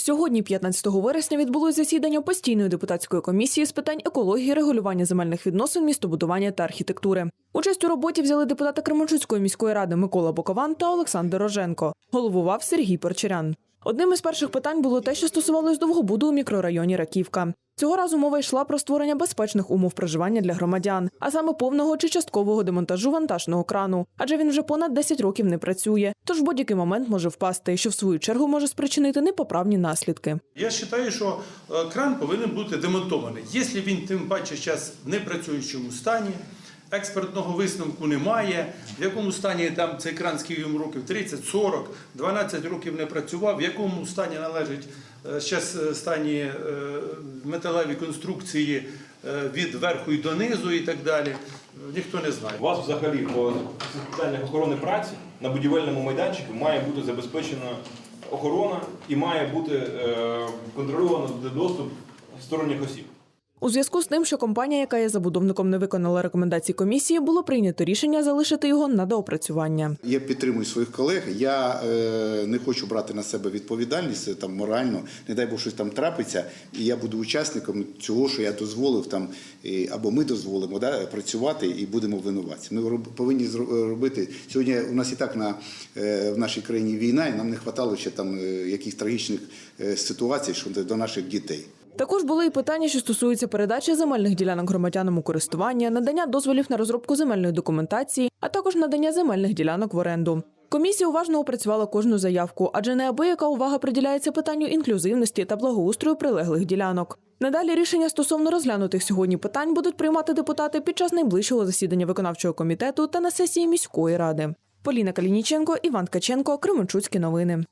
Сьогодні, 15 вересня, відбулось засідання постійної депутатської комісії з питань екології, регулювання земельних відносин, містобудування та архітектури. Участь у роботі взяли депутати Кременчуцької міської ради Микола Бокован та Олександр Роженко. Головував Сергій Порчерян. Одним із перших питань було те, що стосувалось довгобуду у мікрорайоні Раківка. Цього разу мова йшла про створення безпечних умов проживання для громадян, а саме повного чи часткового демонтажу вантажного крану, адже він вже понад 10 років не працює, тож будь-який момент може впасти, що в свою чергу може спричинити непоправні наслідки. Я вважаю, що е, кран повинен бути демонтований. Якщо він тим паче зараз в непрацюючому стані, експертного висновку немає, в якому стані там цей кран скільки йому років 30, 40, 12 років не працював, в якому стані належить зараз стані е, металеві конструкції е, від верху і донизу і так далі. Ніхто не знає. У вас взагалі по питаннях охорони праці на будівельному майданчику має бути забезпечена охорона і має бути е, контрольовано доступ сторонніх осіб. У зв'язку з тим, що компанія, яка є забудовником, не виконала рекомендації комісії, було прийнято рішення залишити його на доопрацювання. Я підтримую своїх колег. Я е, не хочу брати на себе відповідальність там морально. Не дай Бог щось там трапиться, і я буду учасником цього, що я дозволив там, або ми дозволимо да, працювати і будемо винуватці. Ми роб- повинні зро- робити сьогодні. У нас і так на е, в нашій країні війна, і нам не вистачало ще там е, якихось трагічних е, ситуацій щодо до наших дітей. Також були і питання, що стосуються передачі земельних ділянок громадянам у користування, надання дозволів на розробку земельної документації, а також надання земельних ділянок в оренду. Комісія уважно опрацювала кожну заявку, адже неабияка увага приділяється питанню інклюзивності та благоустрою прилеглих ділянок. Надалі рішення стосовно розглянутих сьогодні питань будуть приймати депутати під час найближчого засідання виконавчого комітету та на сесії міської ради. Поліна Калініченко, Іван Ткаченко, Кременчуцькі новини.